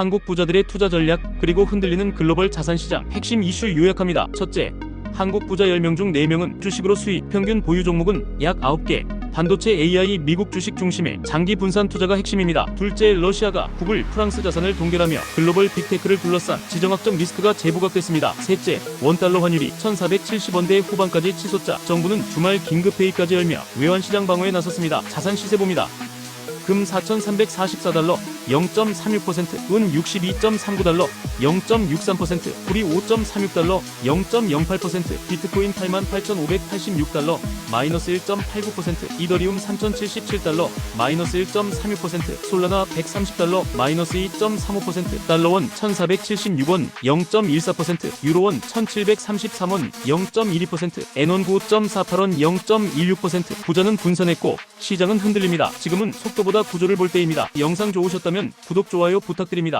한국 부자들의 투자 전략 그리고 흔들리는 글로벌 자산 시장 핵심 이슈 요약합니다. 첫째, 한국 부자 10명 중 4명은 주식으로 수익, 평균 보유 종목은 약 9개. 반도체 AI 미국 주식 중심의 장기 분산 투자가 핵심입니다. 둘째, 러시아가 구글, 프랑스 자산을 동결하며 글로벌 빅테크를 둘러싼 지정학적 리스크가 재부각됐습니다. 셋째, 원달러 환율이 1,470원대 후반까지 치솟자 정부는 주말 긴급 회의까지 열며 외환시장 방어에 나섰습니다. 자산 시세 봅니다. 금 4,344달러 0.36%, 은 62.39달러 0.63%, 불이 5.36달러 0.08%, 비트코인 88,586달러 마이너스 1.89%, 이더리움 3,077달러 마이너스 1.36%, 솔라나 130달러 마이너스 2.35%, 달러원 1,476원 0.14%, 유로원 1,733원 0.12%, 엔원 9.48원 0.16%, 부자는 분산했고 시장은 흔들립니다. 지금은 속도보다 구조를 볼 때입니다. 영상 좋으셨다면 구독, 좋아요 부탁드립니다.